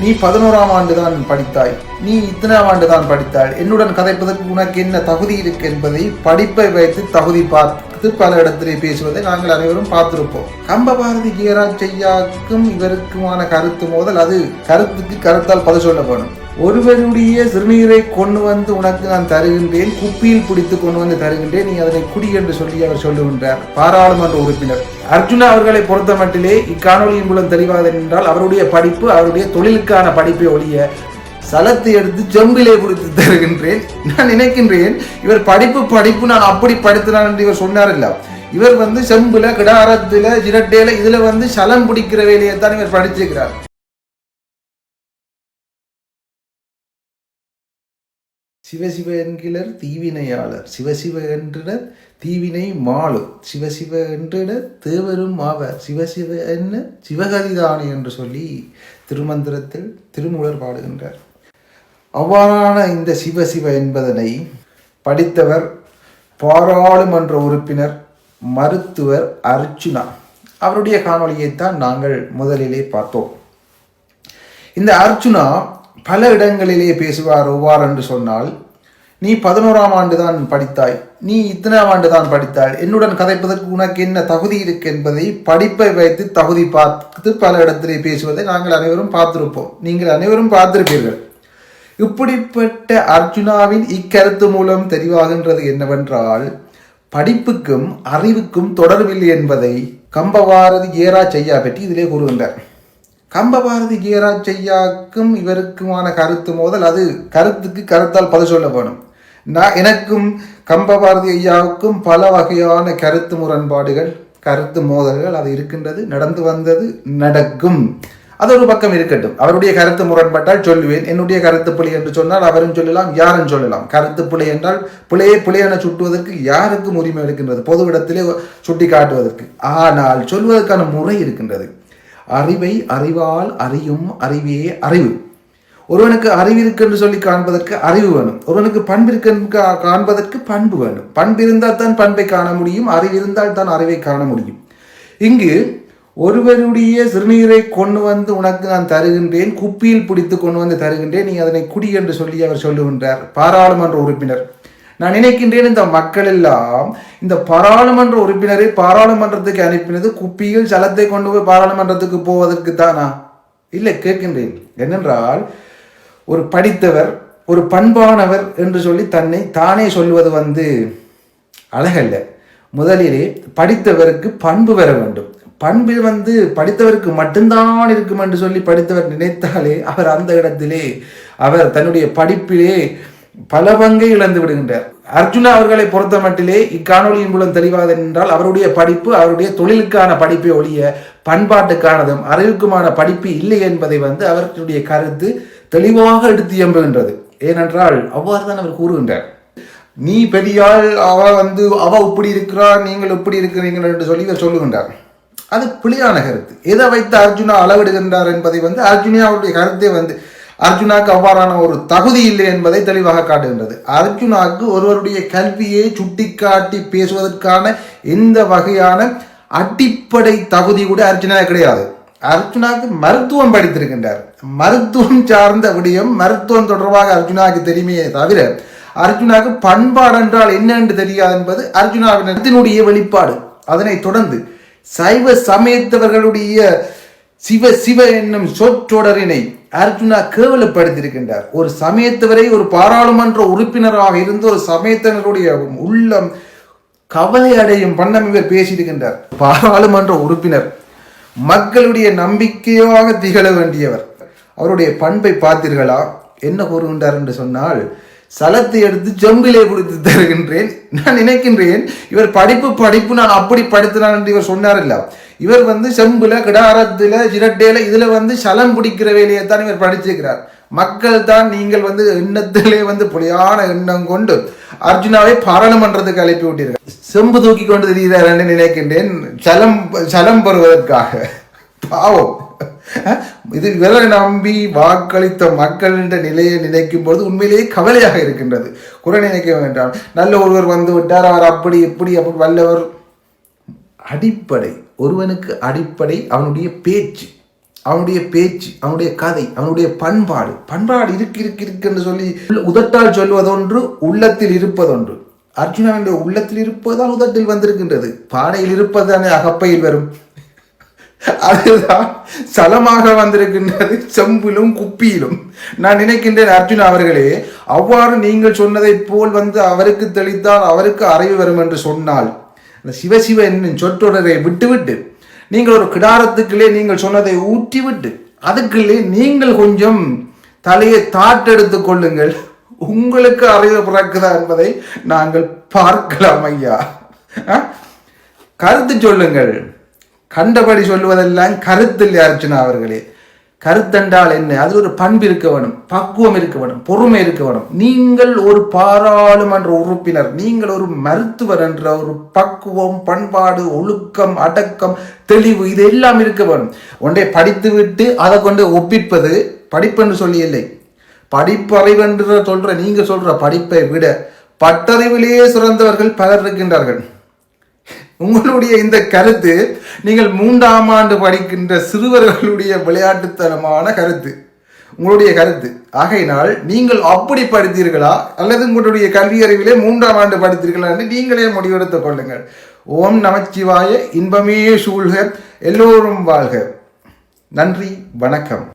நீ பதினோராம் ஆண்டு தான் படித்தாய். நீ இத்தனாம் ஆண்டு தான் படித்தாய். என்னுடன் கதைப்பதற்கு உனக்கு என்ன தகுதி இருக்கு என்பதை படிப்பை வைத்து தகுதி பார்த்து பல இடத்திலே பேசுவதை நாங்கள் அனைவரும் பார்த்திருப்போம். கம்பபாரதி ஜெயராஜ் ஐயாவுக்கும் இவருக்குமான கருத்து மோதல் அது. கருத்துக்கு கருத்தால் பதில் சொல்ல வேணும். ஒருவருடைய சிறுநீரை கொண்டு வந்து உனக்கு நான் தருகின்றேன் குப்பியில் பிடித்து கொண்டு வந்து தருகின்றேன் நீ அதனை குடி என்று சொல்லி அவர் சொல்லுகின்றார். பாராளுமன்ற உறுப்பினர். அர்ஜுனா அவர்களை பொறுத்த மட்டிலே இக்காணொலியின் மூலம் தெரிவாது என்றால் அவருடைய படிப்பு அவருடைய தொழிலுக்கான படிப்பை ஒழிய சலத்தை எடுத்து செம்பிலே பிடித்து தருகின்றேன். நான் நினைக்கின்றேன் இவர் படிப்பு படிப்பு நான் அப்படி படித்தினான் என்று இவர் சொன்னார் இல்ல இவர் வந்து செம்புல கிடாரத்துல ஜிரட்டேல இதுல வந்து சலம் பிடிக்கிற வேலையை தான் இவர் படிச்சிருக்கிறார். சிவசிவ என்கிறர் தீவினையாளர். சிவசிவ என்றனர் தீவினை மாளு சிவசிவ என்றிடர் தேவரும் ஆவர். சிவசிவ என்ன? சிவகதிதானி என்று சொல்லி திருமந்திரத்தில் திருமூலர் பாடுகின்றார். அவ்வாறான இந்த சிவசிவ என்பதனை படித்தவர் பாராளுமன்ற உறுப்பினர் மருத்துவர் அர்ச்சுனா அவருடைய காணொலியைத்தான் நாங்கள் முதலிலே பார்த்தோம். இந்த அர்ச்சுனா பல இடங்களிலே பேசுவார் ஒவ்வாறு என்று சொன்னால் நீ பதினோராம் ஆண்டு தான் படித்தாய். நீ இத்தனாம் ஆண்டு தான் படித்தாய். என்னுடன் கதைப்பதற்கு உனக்கு என்ன தகுதி இருக்கு என்பதை படிப்பை வைத்து தகுதி பார்த்து பல இடத்திலே பேசுவதை நாங்கள் அனைவரும் பார்த்திருப்போம். நீங்கள் அனைவரும் பார்த்திருப்பீர்கள். இப்படிப்பட்ட அர்ஜுனாவின் இக்கருத்து மூலம் தெரிவாகின்றது என்னவென்றால் படிப்புக்கும் அறிவுக்கும் தொடர்பில்லை என்பதை கம்பவாரதி ஏரா செய்யா பற்றி இதிலே கூறுகின்றார். கம்பபாரதி ஜெயராஜ் ஐயாக்கும் இவருக்குமான கருத்து மோதல் அது. கருத்துக்கு கருத்தால் பதில் சொல்ல வேணும். நான் எனக்கும் கம்பபாரதி ஐயாவுக்கும் பல வகையான கருத்து முரண்பாடுகள் கருத்து மோதல்கள் அது இருக்கின்றது நடந்து வந்தது நடக்கும். அது ஒரு பக்கம் இருக்கட்டும். அவருடைய கருத்து முரண்பட்டால் சொல்லுவேன். என்னுடைய கருத்து பிழை என்று சொன்னால் அவரும் சொல்லலாம் யாரும் சொல்லலாம். கருத்து பிழை என்றால் பிழையை பிழையென சுட்டுவதற்கு யாருக்கும் உரிமை இருக்கின்றது பொது இடத்திலே சுட்டி காட்டுவதற்கு ஆனால் சொல்வதற்கான முறை இருக்கின்றது. அறிவை அறிவால் அறியும் அறிவே அறிவு. ஒருவனுக்கு அறிவு இருக்கு என்று சொல்லி காண்பதற்கு அறிவு வேணும். ஒருவனுக்கு பண்பு இருக்கு கா- காண்பதற்கு பண்பு வேணும். பண்பு இருந்தால் தான் பண்பை காண முடியும். அறிவு இருந்தால் தான் அறிவை காண முடியும். இங்கு ஒருவருடைய சிறுநீரை கொண்டு வந்து உனக்கு நான் தருகின்றேன் குப்பியில் பிடித்து கொண்டு வந்து தருகின்றேன் நீ அதனை குடி என்று சொல்லி அவர் சொல்லுகின்றார். பாராளுமன்ற உறுப்பினர். நான் நினைக்கின்றேன் இந்த மக்கள் எல்லாம் இந்த பாராளுமன்ற உறுப்பினரை பாராளுமன்றத்துக்கு அனுப்பினது குப்பியில் சலத்தை கொண்டு போய் பாராளுமன்றத்துக்கு போவதற்கு தானா? இல்லை கேட்கின்றேன். என்னென்றால் ஒரு படித்தவர் ஒரு பண்பானவர் என்று சொல்லி தன்னை தானே சொல்வது வந்து அழகல்ல. முதலிலே படித்தவருக்கு பண்பு பெற வேண்டும். பண்பு வந்து படித்தவருக்கு மட்டும்தான் இருக்கும் என்று சொல்லி படித்தவர் நினைத்தாலே அவர் அந்த இடத்திலே அவர் தன்னுடைய படிப்பிலே பல பங்கை இழந்து விடுகின்றார். அர்ஜுனா அவர்களை பொறுத்த மட்டிலே இக்காணொலியின் மூலம் தெளிவாக என்றால் அவருடைய படிப்பு அவருடைய தொழிலுக்கான படிப்பை ஒழிய பண்பாட்டுக்கானதும் அறிவுக்குமான படிப்பு இல்லை என்பதை வந்து அவர்களுடைய கருத்து தெளிவாக எடுத்து எம்புகின்றது. ஏனென்றால் அவ்வாறு தான் அவர் கூறுகின்றார். நீ பெரியாள் அவ வந்து அவ இப்படி இருக்கிறா நீங்கள் இப்படி இருக்கிறீர்கள் என்று சொல்லி இவர் சொல்லுகின்றார். அது பிழையான கருத்து. எதை வைத்து அர்ஜுனா அளவிடுகின்றார் என்பதை வந்து அர்ஜுனா அவருடைய கருத்தை வந்து அர்ஜுனாக்கு அவ்வாறான ஒரு தகுதி இல்லை என்பதை தெளிவாக காட்டுகின்றது. அர்ஜுனாக்கு ஒருவருடைய கல்வியை சுட்டிக்காட்டி பேசுவதற்கான எந்த வகையான அடிப்படை தகுதி கூட அர்ஜுனா கிடையாது. அர்ஜுனாக்கு மருத்துவம் படித்திருக்கின்றார். மருத்துவம் சார்ந்த விடயம் மருத்துவம் தொடர்பாக அர்ஜுனாவுக்கு தெரியுமே தவிர அர்ஜுனாக்கு பண்பாடு என்றால் என்ன என்று தெரியாது என்பது அர்ஜுனாவின் வெளிப்பாடு. அதனைத் தொடர்ந்து சைவ சமயத்தவர்களுடைய சிவ சிவ என்னும் சொற்றொடரினை அர்ஜுனா கேவலப்படுத்தியிருக்கின்றார். ஒரு சமயத்தவரை ஒரு பாராளுமன்ற உறுப்பினராக இருந்து ஒரு சமயத்தினருடைய உள்ளம் கவலை அடையும் வண்ணம் இவர் பேசியிருக்கின்றார். பாராளுமன்ற உறுப்பினர் மக்களுடைய நம்பிக்கையாக திகழ வேண்டியவர். அவருடைய பண்பை பார்த்தீர்களா? என்ன கூறுகின்றார் என்று சொன்னால் சலத்தை எடுத்து ஜம்பிலே கொடுத்து தருகின்றேன். நான் நினைக்கின்றேன் இவர் படிப்பு படிப்பு நான் அப்படி படித்தினான் என்று இவர் சொன்னார் இல்ல. இவர் வந்து செம்புல கிடாரத்துல ஜிரட்டேல இதுல வந்து சலம் பிடிக்கிற வேலையை தான் இவர் படிச்சிருக்கிறார். மக்கள் தான் நீங்கள் வந்து எண்ணத்திலே வந்து புலியான எண்ணம் கொண்டு அர்ஜுனாவை பாராளுமன்றத்துக்கு அழைப்பி விட்டீர்கள் செம்பு தூக்கி கொண்டு தெரியுதார் என்று நினைக்கின்றேன். சலம் சலம் பெறுவதற்காக. பாவம். இது இவரை நம்பி வாக்களித்த மக்கள் என்ற நிலையை நினைக்கும் பொழுது உண்மையிலேயே கவலையாக இருக்கின்றது. குறை நினைக்க வேண்டாம். நல்ல ஒருவர் வந்து விட்டார். அவர் அப்படி இப்படி அப்படி. வல்லவர் அடிப்படை. ஒருவனுக்கு அடிப்படை அவனுடைய பேச்சு அவனுடைய பேச்சு அவனுடைய கதை அவனுடைய பண்பாடு. பண்பாடு இருக்கு இருக்கு இருக்குன்னு சொல்லி உதட்டால் சொல்வதொன்று உள்ளத்தில் இருப்பதொன்று. அர்ஜுனனுடைய உள்ளத்தில் இருப்பதுதான் உதட்டில் வந்திருக்கின்றது. பானையில் இருப்பதுதானே அகப்பையில் வரும். அதுதான் சலமாக வந்திருக்கின்றது செம்பிலும் குப்பியிலும். நான் நினைக்கின்றேன் அர்ஜுன் அவர்களே அவ்வாறு நீங்கள் சொன்னதைப் போல் வந்து அவருக்கு தெளித்தால் அவருக்கு அறிவு வரும் என்று சொன்னால் அந்த சிவசிவ என்னும் சொற்றொடரை விட்டுவிட்டு நீங்கள் ஒரு கிடாரத்துக்குள்ளே நீங்கள் சொன்னதை ஊற்றிவிட்டு அதுக்குள்ளே நீங்கள் கொஞ்சம் தலையை தாட்டெடுத்து கொள்ளுங்கள். உங்களுக்கு அறிவு பிறக்குதா என்பதை நாங்கள் பார்க்கலாம் ஐயா. ஆ? கருத்து சொல்லுங்கள். கண்டபடி சொல்லுவதெல்லாம் கருத்தில் அர்ச்சனா அவர்களே. கருத்தென்றால் என்ன? அது ஒரு பண்பு இருக்க வேணும் பக்குவம் இருக்க வேணும் பொறுமை இருக்க வேணும். நீங்கள் ஒரு பாராளுமன்ற உறுப்பினர் நீங்கள் ஒரு மருத்துவர் என்ற ஒரு பக்குவம் பண்பாடு ஒழுக்கம் அடக்கம் தெளிவு இது எல்லாம் இருக்க வேணும். ஒன்றை படித்து விட்டு அதை கொண்டு ஒப்பிப்பது படிப்பென்று சொல்லி இல்லை படிப்பறிவென்று சொல்ற நீங்க சொல்ற படிப்பை விட பட்டறிவிலேயே சிறந்தவர்கள் பலர் இருக்கின்றார்கள். உங்களுடைய இந்த கருத்து நீங்கள் மூன்றாம் ஆண்டு படிக்கின்ற சிறுவர்களுடைய விளையாட்டுத்தனமான கருத்து. உங்களுடைய கருத்து. ஆகையினால் நீங்கள் அப்படி படித்தீர்களா? அல்லது உங்களுடைய கல்வி அறிவிலே மூன்றாம் ஆண்டு படித்தீர்களா என்று நீங்களே முடிவெடுத்துக் கொள்ளுங்கள். ஓம் நமச்சிவாய இன்பமே சூழ்க எல்லோரும் வாழ்க. நன்றி வணக்கம்.